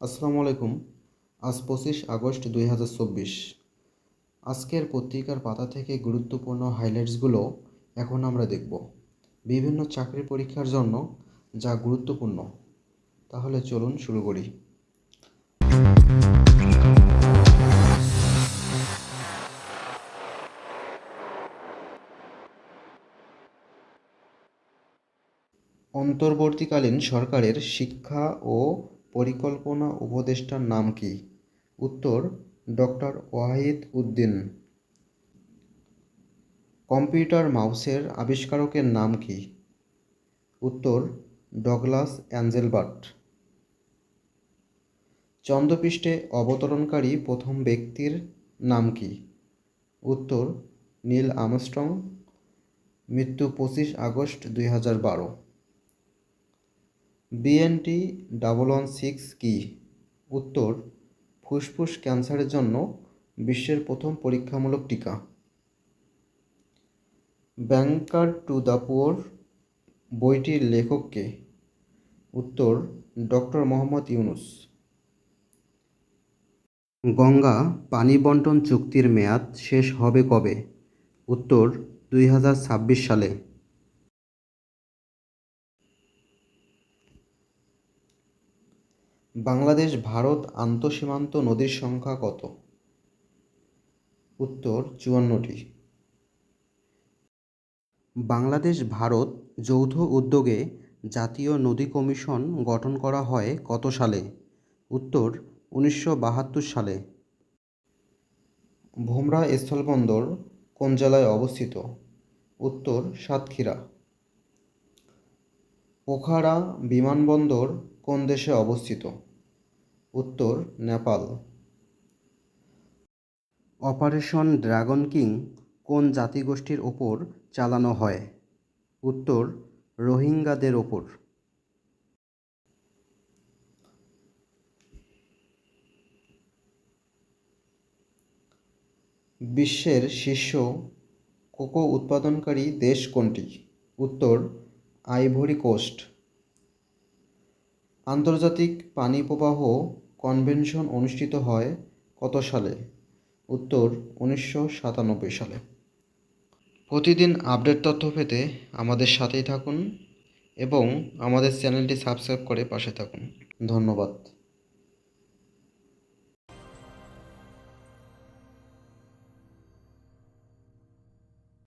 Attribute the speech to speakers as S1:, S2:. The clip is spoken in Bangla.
S1: আসসালামু আলাইকুম। আজ পঁচিশ আগস্ট দুই হাজার চব্বিশ। আজকের পত্রিকার পাতা থেকে গুরুত্বপূর্ণ হাইলাইটসগুলো এখন আমরা দেখব। বিভিন্ন চাকরি পরীক্ষার জন্য যা গুরুত্বপূর্ণ। তাহলে চলুন শুরু করি। অন্তর্বর্তীকালীন সরকারের শিক্ষা ও পরিকল্পনা উপদেষ্টার নাম কী? উত্তর, ডক্টর ওয়াহিদ উদ্দিন। কম্পিউটার মাউসের আবিষ্কারকের নাম কী? উত্তর, ডগলাস অ্যাঞ্জেলবার্ট। চন্দ্রপৃষ্ঠে অবতরণকারী প্রথম ব্যক্তির নাম কী? উত্তর, নীল আমস্ট্রং, মৃত্যু পঁচিশ আগস্ট দুই হাজার বারো। বিএনটি ডাবল ওয়ান সিক্স কী? উত্তর, ফুসফুস ক্যান্সারের জন্য বিশ্বের প্রথম পরীক্ষামূলক টিকা। ব্যাংকার টু দ্য পুয়ার বইটির লেখককে উত্তর, ডক্টর মোহাম্মদ ইউনুস। গঙ্গা পানি বন্টন চুক্তির মেয়াদ শেষ হবে কবে? উত্তর, দুই হাজার ছাব্বিশ সালে। বাংলাদেশ, ভারত, আন্তঃসীমান্ত নদীর সংখ্যা কত? উত্তর চুয়ান্নটি। বাংলাদেশ, ভারত যৌথ উদ্যোগে জাতীয় নদী কমিশন গঠন করা হয় কত সালে? উত্তর উনিশশো বাহাত্তর সালে। ভোমরা স্থলবন্দর কোন জেলায় অবস্থিত? উত্তর সাতক্ষীরা। পোখারা বিমানবন্দর কোন দেশে অবস্থিত? উত্তর, নেপাল। অপারেশন ড্রাগন কিং কোন জাতিগোষ্ঠীর ওপর চালানো হয়? উত্তর, রোহিঙ্গাদের ওপর। বিশ্বের শীর্ষ কোকো উৎপাদনকারী দেশ কোনটি? উত্তর, আইভরি কোস্ট। আন্তর্জাতিক পানি প্রবাহ কনভেনশন অনুষ্ঠিত হয় কত সালে? উত্তর, উনিশশো সাতানব্বই সালে। প্রতিদিন আপডেট তথ্য পেতে আমাদের সাথেই থাকুন এবং আমাদের চ্যানেলটি সাবস্ক্রাইব করে পাশে থাকুন। ধন্যবাদ।